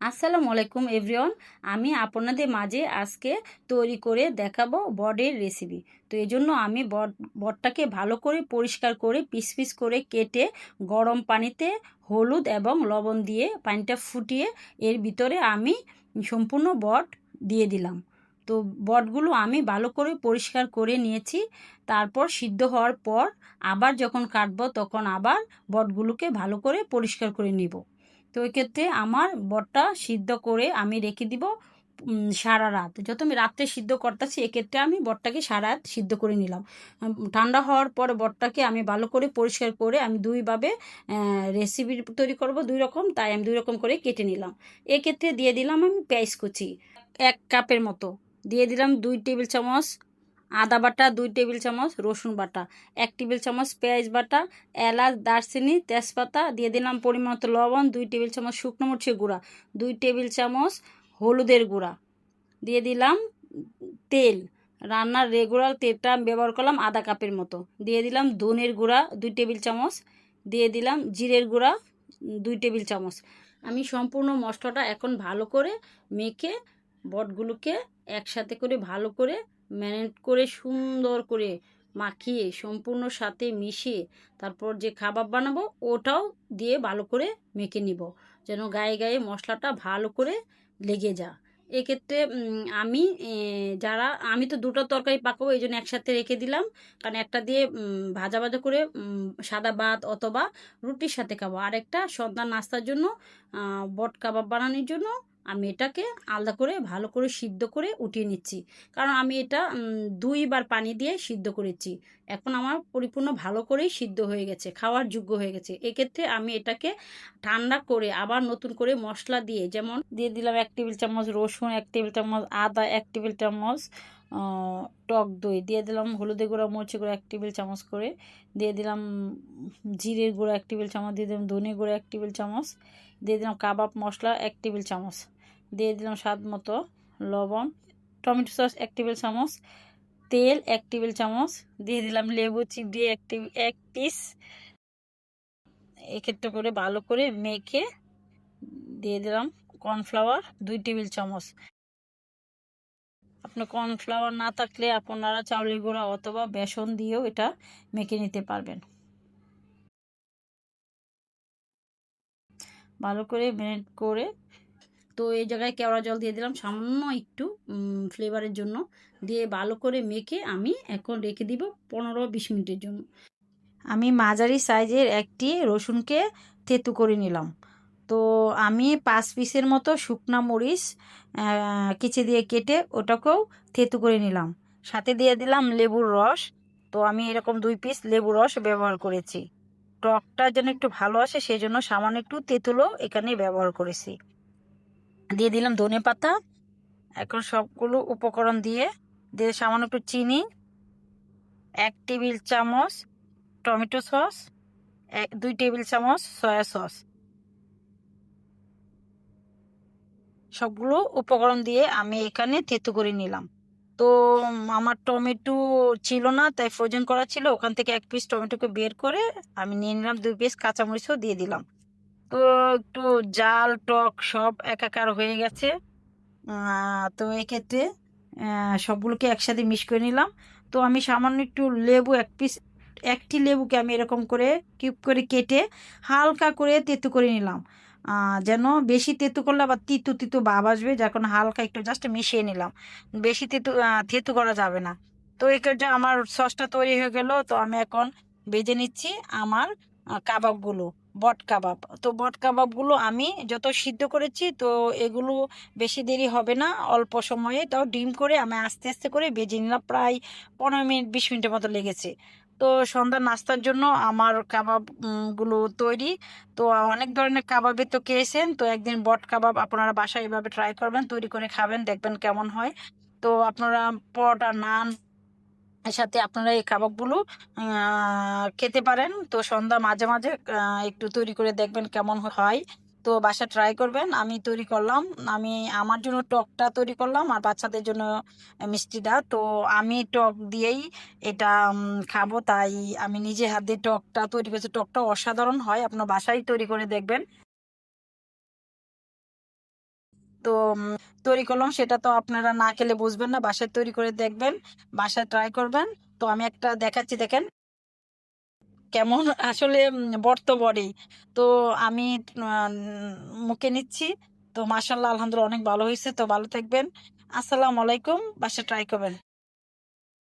আসসালামু আলাইকুম এভরিওয়ান। আমি আপনাদের মাঝে আজকে তৈরি করে দেখাবো বডের রেসিপি তো এই জন্য আমি বড বডটাকে ভালো করে পরিষ্কার করে পিস পিস করে কেটে গরম পানিতে হলুদ এবং লবণ দিয়ে পানিটা ফুটিয়ে এর ভিতরে আমি সম্পূর্ণ বড দিয়ে দিলাম। তো বটগুলো আমি ভালো করে পরিষ্কার করে নিয়েছি। তারপর সিদ্ধ হওয়ার পর আবার যখন কাটবো তখন আবার বটগুলোকে ভালো করে পরিষ্কার করে নিব। তো ওই ক্ষেত্রে আমার বটটা সিদ্ধ করে আমি রেখে দিব সারা রাত। যত আমি রাত্রে সিদ্ধ করতেছি, এক্ষেত্রে আমি বটটাকে সারা রাত সিদ্ধ করে নিলাম। ঠান্ডা হওয়ার পর বটটাকে আমি ভালো করে পরিষ্কার করে আমি দুইভাবে রেসিপি তৈরি করব, দুই রকম, তাই আমি দুই রকম করে কেটে নিলাম। এক্ষেত্রে দিয়ে দিলাম আমি পেঁয়াজ কুচি, এক কাপের মতো। দিয়ে দিলাম দুই টেবিল চামচ আদা বাটা, দুই টেবিল চামচ রসুন বাটা, এক টেবিল চামচ পেঁয়াজ বাটা, এলাচ, দারচিনি, তেজপাতা, দিয়ে দিলাম পরিমাণ লবণ, দুই টেবিল চামচ শুকনো মরিচের গুঁড়া, দুই টেবিল চামচ হলুদের গুঁড়া, দিয়ে দিলাম তেল। রান্নার রেগুলার তেলটা ব্যবহার করলাম আধা কাপের মতো। দিয়ে দিলাম ধনের গুঁড়া, দুই টেবিল চামচ। দিয়ে দিলাম জিরের গুঁড়া, দুই টেবিল চামচ। আমি সম্পূর্ণ মশলাটা এখন ভালো করে মেখে বটগুলোকে একসাথে করে ভালো করে ম্যারিনেট করে সুন্দর করে মাখিয়ে সম্পূর্ণ সাথে মিশিয়ে তারপর যে খাবার বানাবো, ওটাও দিয়ে ভালো করে মেখে নিব। যেন গায়ে গায়ে মশলাটা ভালো করে লেগে যা এক্ষেত্রে আমি যারা, আমি তো দুটো তরকারি পাকাবো এই জন্য একসাথে রেখে দিলাম। কারণ একটা দিয়ে ভাজা ভাজা করে সাদা ভাত অথবা রুটির সাথে খাব। আর একটা সন্ধ্যা নাস্তার জন্য বট কাবাব বানানোর জন্য আমি এটাকে আলাদা করে ভালো করে সিদ্ধ করে উঠিয়ে নিচ্ছি। কারণ আমি এটা দুইবার পানি দিয়ে সিদ্ধ করেছি। এখন আমার পরিপূর্ণ ভালো করেই সিদ্ধ হয়ে গেছে, খাওয়ার যোগ্য হয়ে গেছে। এক্ষেত্রে আমি এটাকে ঠান্ডা করে আবার নতুন করে মশলা দিয়ে, যেমন দিয়ে দিলাম এক টেবিল চামচ রসুন, এক টেবিল চামচ আদা, এক টেবিল চামচ টক দই। দিয়ে দিলাম হলুদের গুঁড়া মরচি গুঁড়া এক টেবিল চামচ করে। দিয়ে দিলাম জিরের গুঁড়া এক টেবিল চামচ। দিয়ে দিলাম ধনে গুঁড়া এক টেবিল চামচ। দিয়ে দিলাম কাবাব মশলা এক টেবিল চামচ। দিয়ে দিলাম স্বাদ মতো লবণ, টমেটো সস এক টেবিল চামচ, তেল এক টেবিল চামচ, দিয়ে দিলাম লেবু চিবিয়ে এক টেবিল এক পিস। এক্ষেত্রে করে ভালো করে মেখে দিয়ে দিলাম কর্নফ্লাওয়ার দুই টেবিল চামচ। আপনার কর্নফ্লাওয়ার না থাকলে আপনারা চাউলের গুঁড়া অথবা বেসন দিয়েও এটা মেখে নিতে পারবেন। ভালো করে মেরিনেট করে তো এই জায়গায় কেওড়া জল দিয়ে দিলাম, সামান্য একটু ফ্লেভারের জন্য। দিয়ে ভালো করে মেখে আমি এখন রেখে দিব পনেরো বিশ মিনিটের জন্য। আমি মাঝারি সাইজের একটি রসুনকে তেতু করে নিলাম। তো আমি পাঁচ পিসের মতো শুকনা মরিচ কিচে দিয়ে কেটে ওটাকেও তেতু করে নিলাম। সাথে দিয়ে দিলাম লেবুর রস। তো আমি এরকম দুই পিস লেবুর রস ব্যবহার করেছি। টকটা যেন একটু ভালো আসে সেই জন্য সামান্য একটু তেঁতুলও এখানে ব্যবহার করেছি। দিয়ে দিলাম ধনে পাতা। এখন সবগুলো উপকরণ দিয়ে দিয়ে সামান্য একটু চিনি, এক টেবিল চামচ টমেটো সস, এক, দুই টেবিল চামচ সয়া সস। সবগুলো উপকরণ দিয়ে আমি এখানে থেতু করে নিলাম। তো আমার টমেটো ছিল না, তাই ফ্রোজেন করা ছিল। ওখান থেকে এক পিস টমেটোকে বের করে আমি নিয়ে নিলাম, দুই পিস কাঁচামরিচও দিয়ে দিলাম। তো একটু জাল, টক সব একাকার হয়ে গেছে। তো এক্ষেত্রে সবগুলোকে একসাথে মিশ করে নিলাম। তো আমি সামান্য একটু লেবু, এক পিস, একটি লেবুকে আমি এরকম করে কিউব করে কেটে হালকা করে তেতু করে নিলাম। যেন বেশি তেতু করলে আবার তিতু তিতু ভাব আসবে যখন হালকা একটু জাস্ট মিশিয়ে নিলাম। বেশি তেতু থেতু করা যাবে না। তো এক্ষেত্রে আমার সসটা তৈরি হয়ে গেল। তো আমি এখন বেজে নিচ্ছি আমার কাবাবগুলো, বট কাবাব। তো বট কাবাবগুলো আমি যত সিদ্ধ করেছি, তো এগুলো বেশি দেরি হবে না, অল্প সময়ে। তাও ডিম করে আমি আস্তে আস্তে করে বেজে নিলাম, প্রায় পনেরো মিনিট, বিশ মিনিটের মতো লেগেছে। তো সন্ধ্যা নাস্তার জন্য আমার কাবাবগুলো তৈরি। তো অনেক ধরনের কাবাবে তো খেয়েছেন, তো একদিন বট কাবাব আপনারা বাসায় এভাবে ট্রাই করবেন, তৈরি করে খাবেন, দেখবেন কেমন হয়। তো আপনারা পরোটা নান সাথে আপনারা এই কাবাবগুলো খেতে পারেন। তো সন্ধ্যা মাঝে মাঝে একটু তৈরি করে দেখবেন কেমন হয়। তো বাসা ট্রাই করবেন। আমি তৈরি করলাম। আমি আমার জন্য টকটা তৈরি করলাম আর বাচ্চাদের জন্য মিষ্টিটা তো আমি টক দিয়েই এটা খাব। তাই আমি নিজে হাত টকটা তৈরি করেছি। টকটা অসাধারণ হয়। আপনার বাসায় তৈরি করে দেখবেন। তো তৈরি করলাম। সেটা তো আপনারা না খেলে বুঝবেন না। বাসায় তৈরি করে দেখবেন বাসায় ট্রাই করবেন। তো আমি একটা দেখাচ্ছি দেখেন। কেমন আসলে উম, বর্ত বডি। তো আমি মুখে নিচ্ছি। তো মাসাল্লাহ আলহামদুলিল্লাহ অনেক ভালো হয়েছে। তো ভালো থাকবেন। আসসালামু আলাইকুম। বাসায় ট্রাই করবেন।